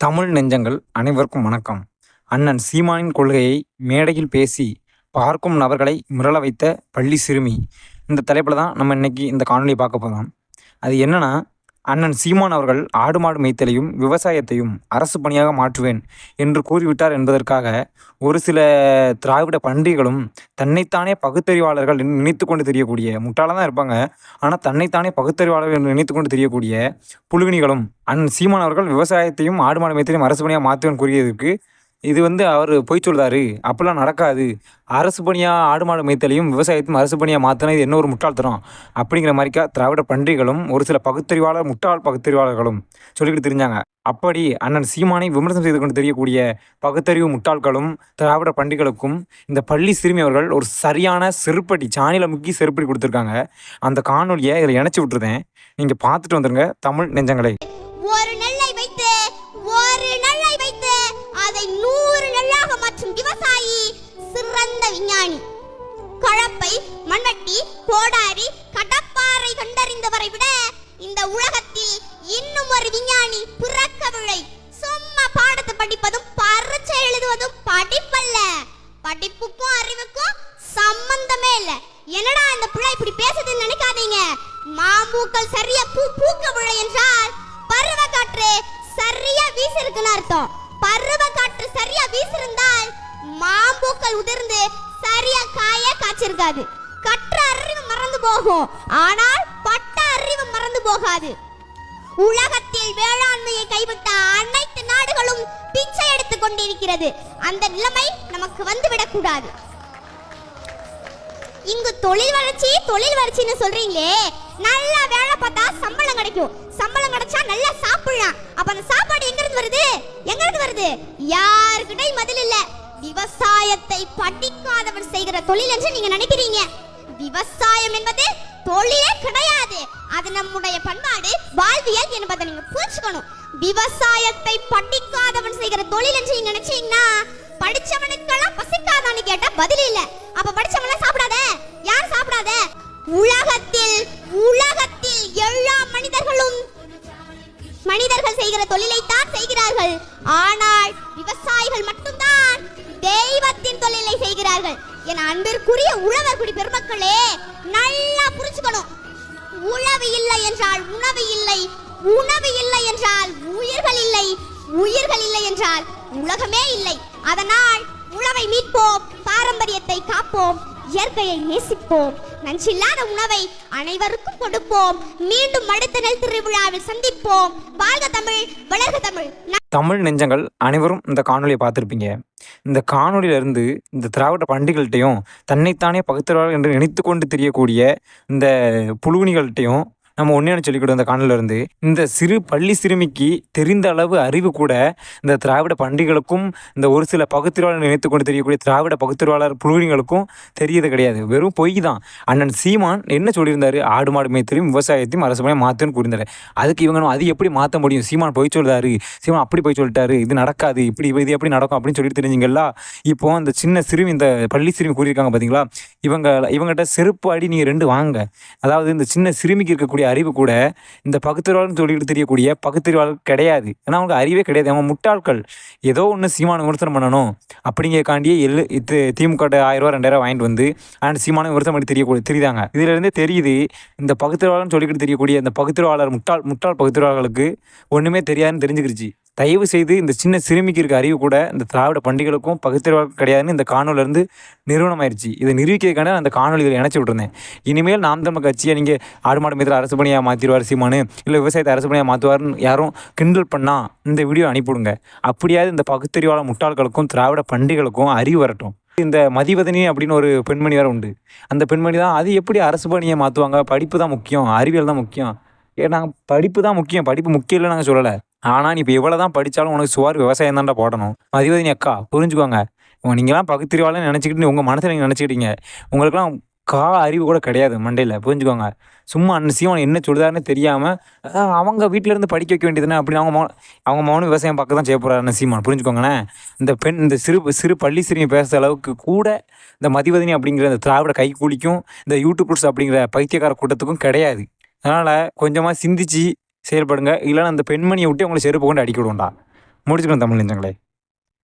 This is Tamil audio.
தமிழ் நெஞ்சங்கள் அனைவருக்கும் வணக்கம். அண்ணன் சீமானின் கொள்கையை மேடையில் பேசி பார்க்கும் நபர்களை மிரள வைத்த பள்ளி சிறுமி. இந்த தலைப்பில் தான் நம்ம இன்னைக்கு இந்த காணொலியை பார்க்க போகிறோம் அது என்னென்னா அண்ணன் சீமான் அவர்கள் ஆடு மாடு மேய்த்தலையும் விவசாயத்தையும் அரசு பணியாக மாற்றுவேன் என்று கூறிவிட்டார் என்பதற்காக ஒரு சில திராவிட பண்டிகைகளும் தன்னைத்தானே பகுத்தறிவாளர்கள் நினைத்து கொண்டு தெரியக்கூடிய முட்டாளாக தான் இருப்பாங்க ஆனால் தன்னைத்தானே பகுத்தறிவாளர்கள் என்று நினைத்து கொண்டு தெரியக்கூடிய புழுவினிகளும் அண்ணன் சீமான் அவர்கள் விவசாயத்தையும் ஆடு மாடு மேய்த்தலையும் அரசு பணியாக மாற்றுவேன் கூறியதற்கு இது வந்து அவர் பொய் சொல்கிறாரு அப்போல்லாம் நடக்காது. அரசு பணியாக ஆடு மாடு மேய்த்தலையும் விவசாயத்தையும் அரசு பணியாக மாற்றினா இது என்ன ஒரு முட்டாள்தனம்? அப்படிங்கிற மாதிரிக்கா திராவிட பன்றிகளும் ஒரு சில பகுத்தறிவாளர் முட்டாள் பகுத்தறிவாளர்களும் சொல்லிக்கிட்டு தெரிஞ்சாங்க. அப்படி அண்ணன் சீமானை விமர்சனம் செய்து கொண்டு தெரியக்கூடிய பகுத்தறிவு முட்டாள்களும் திராவிட பண்டிகளுக்கும் இந்த பள்ளி சிறுமி அவர்கள் ஒரு சரியான செருப்படி சாணியில் முக்கி செருப்படி கொடுத்துருக்காங்க. அந்த காணொலியை இதில் இணைச்சி விட்டுருந்தேன். நீங்கள் பார்த்துட்டு வந்துருங்க தமிழ் நெஞ்சங்களை. அதை நூறு நெல்லாக மாற்றும் விவசாயி சிறந்த விஞ்ஞானி. கலப்பை மண்வெட்டி கோடாரி கடப்பாறை கண்டறிந்தவரை விட இந்த உலகத்தில் இன்னும் ஒரு விஞ்ஞானி பிறக்கவில்லை. சும்மா பாடத்தை படிப்பதும் பரிச்சை எழுதுவதும் படிப்பல்ல. படிப்புக்கும் அறிவுக்கும் சம்பந்தமே இல்ல. என்னடா இந்த பிள்ளை இப்படி பேசுதுன்னு நினைக்காதீங்க. மாம்பூக்கள் சரியா பூ பூக்கவில்லை என்றால் பருவ காற்று சரியா வீசிருக்குன்னு அர்த்தம். பருவ காற்று சரியா வீசிருந்தால் மாம்பூக்கள் உதிர்ந்து சரியா காய காய்ச்சிருக்காது. கற்ற அறிவு மறந்து போகும். ஆனால் பட்ட அறிவு மறந்து போகாது. உலகத்தில் வேளாண்மையை கைவிட்ட அனைத்து நாடுகளும் பிச்சை எடுத்துக் கொண்டிருக்கிறது. அந்த நிலைமை நமக்கு வந்துவிடக் கூடாது. இங்கு தொழில் வளர்ச்சி தொழில் வளர்ச்சின்னு சொல்றீங்களே. நல்லா வேலை பார்த்தா சம்பளம் கிடைக்கும். சம்பளம் கிடைச்சா நல்லா சாப்பிடலாம். அப்ப அந்த சாப்பாடு எங்க இருந்து வருது? எங்க இருந்து வருது? யாருக்கிட்டையும் பதில் இல்ல. விவசாயத்தை படிக்காதவன் செய்கிற தொழில் என்று நீங்க நினைக்கிறீங்க. விவசாயம் என்பது தொழிலே கிடையாது. அது நம்முடைய பண்பாடு வாழ்வியல் என்பதை நீங்க புரிஞ்சுக்கணும். விவசாயத்தை படிக்காதவன் செய்கிற தொழில் என்று நீங்க நினைச்சீங்கன்னா படிச்சவனுக்கெல்லாம் பசிக்காதான்னு கேட்டா பதில் இல்ல. அப்ப படிச்சவன் சாப்பிடாத. யார் உலகத்தில் உலகத்தில் எல்லா மனிதர்களும் மனிதர்கள் செய்கிற தொழிலை தான் செய்கிறார்கள். ஆனால் விவசாயிகள் மட்டும்தான் தெய்வத்தின் தொழிலை செய்கிறார்கள். என் அன்பிற்குரிய உழவர் குடி பெருமக்களே நல்லா புரிஞ்சுக்கணும். உழவு இல்லை என்றால் உணவு இல்லை உணவு இல்லை என்றால் உயிர்கள் இல்லை உயிர்கள் இல்லை என்றால் உலகமே இல்லை. அதனால் உழவை மீட்போம் பாரம்பரியத்தை காப்போம். இயற்கையை நேசிப்போம். நஞ்சில்லாத உணவை அனைவருக்கும் கொடுப்போம். மீண்டும் அடுத்த நெல் திருவிழாவில் சந்திப்போம். வாழ்க தமிழ் வளர்க தமிழ். தமிழ் நெஞ்சங்கள் அனைவரும் இந்த காணொலியை பார்த்துருப்பீங்க. இந்த காணொலியிலிருந்து இந்த திராவிட பண்டிகள்கிட்டையும் தன்னைத்தானே பகுத்தறிவாளர் என்று நினைத்து கொண்டு தெரியக்கூடிய இந்த புழுவினிகள்கிட்டையும் நம்ம ஒன்றே சொல்லிக்கிட்டோம் இந்த காணொலியில இருந்து. இந்த சிறு பள்ளி சிறுமிக்கு தெரிந்த அளவு அறிவு கூட இந்த திராவிட பண்டிகளுக்கும் இந்த ஒரு சில பகுத்திருவாளர் நினைத்து கொண்டு தெரியக்கூடிய திராவிட பகுத்திருவாளர் புழுவினிகளுக்கும் தெரியது கிடையாது. வெறும் பொய் தான். அண்ணன் சீமான் என்ன சொல்லியிருந்தாரு? ஆடு மாடு மேய்த்தலையும் விவசாயத்தையும் அரசு பணியை மாற்றுன்னு கூறியிருந்தாரு. அதுக்கு இவங்க அது எப்படி மாற்ற முடியும்? சீமான் பொய் சொல்றாரு. சீமான் அப்படி போய் சொல்லிட்டாரு. இது நடக்காது. இப்படி இது எப்படி நடக்கும் அப்படின்னு சொல்லிட்டு தெரிஞ்சுங்களா இப்போ அந்த சின்ன சிறுமி இந்த பள்ளி சிறுமி கூறியிருக்காங்க பார்த்தீங்களா இவங்க இவங்ககிட்ட செருப்பு அடி நீங்கள் ரெண்டு வாங்க அதாவது இந்த சின்ன சிறுமிக்கு இருக்கக்கூடிய அறிவு கூட இந்த பகுத்தறிவாளர்னு சொல்லிட்டு தெரியக்கூடிய பகுத்தறிவாளர் கிடையாது. ஏன்னா அவங்களுக்கு அறிவே கிடையாது. அவங்க முட்டாள்கள். ஏதோ ஒன்று சீமான விமர்சனம் பண்ணணும். அப்படிங்கிறக்காண்டியே எள்ளு இது திமுக ஆயிரம் ரூபா ரெண்டாயிரம் வாங்கிட்டு வந்து அண்ட் சீமான விமர்சனம் பண்ணி தெரியக்கூடிய தெரியுதாங்க? இதுலேருந்தே தெரியுது இந்த பகுத்தறிவாளர்னு சொல்லிக்கிட்டு தெரியக்கூடிய இந்த பகுத்தறிவாளர் முட்டாள் முட்டாள் பகுத்தறிவாளர்களுக்கு ஒன்றுமே தெரியாதுன்னு தெரிஞ்சுக்கிடுச்சு தயவு செய்து இந்த சின்ன சிறுமிக்கு இருக்க அறிவு கூட இந்த திராவிட பண்டிகளுக்கும் பகுத்தறிவாக்கும் கிடையாதுன்னு இந்த காணொலியில நிறுவனம் ஆயிடுச்சு இதை நிரூபிக்கிறதுக்கான அந்த காணொலி இணைச்சி விட்டுருந்தேன் இனிமேல் நாம் தமிழ் கட்சியை நீங்கள் ஆடு மாடு மீதில் அரசு பணியாக மாற்றிடுவார் சீமானு இல்லை விவசாயத்தை அரசு பணியாக மாற்றுவார்னு யாரும் கிண்டல் பண்ணால் இந்த வீடியோ அனுப்பிவிடுங்க. அப்படியாவது இந்த பகுத்தறிவாளர் முட்டாள்களுக்கும் திராவிட பண்டிகைகளுக்கும் அறிவு வரட்டும். இந்த மதிவதனி அப்படின்னு ஒரு பெண்மணி வேறு உண்டு. அந்த பெண்மணி தான் அது எப்படி அரசு பணியை மாற்றுவாங்க படிப்பு தான் முக்கியம் அறிவியல் தான் முக்கியம். ஏன்னா படிப்பு தான் முக்கியம். படிப்பு முக்கியம் இல்லை நாங்கள் சொல்லலை. ஆனால் நீ இப்போ எவ்வளோ தான் படித்தாலும் உனக்கு சுவார் விவசாயம் தான்டா போடணும். மதிவதனி அக்கா புரிஞ்சுக்கோங்க. உங்க- நீங்களாம் பகுத்திரிவாளன்னு நினச்சிக்கிட்டு உங்கள் மனசில் நீங்கள் நினச்சிக்கிட்டீங்க. உங்களுக்குலாம் கா அறிவு கூட கிடையாது மண்டையில் புரிஞ்சுக்கோங்க. சும்மா அன்னசியும் சீவன் என்ன சொல்லுதாருன்னு தெரியாமல் அவங்க வீட்டிலேருந்து படிக்க வைக்க வேண்டியதுன்னு அப்படின்னு அவங்க மௌன அவங்க மௌனம் விவசாயம் பார்க்க தான் செய்ய போகிறாரு சீமான். புரிஞ்சுக்கோங்களேன். இந்த பெண் இந்த சிறு சிறு பள்ளி சிறுமி பேசுகிற அளவுக்கு கூட இந்த மதிவதனி அப்படிங்கிற இந்த திராவிட கைக்கூலிக்கும் இந்த யூடியூபர்ஸ் அப்படிங்கிற பைத்தியக்கார கூட்டத்துக்கும் கிடையாது. அதனால் கொஞ்சமாக சிந்திச்சு செயல்படுங்க. இல்லைன்னா அந்த பெண்மணியை விட்டு உங்களை செருப்பு கொண்டு அடிக்க விடுவோம்டா. முடிச்சுக்கணும் தமிழ் நெஞ்சங்களே.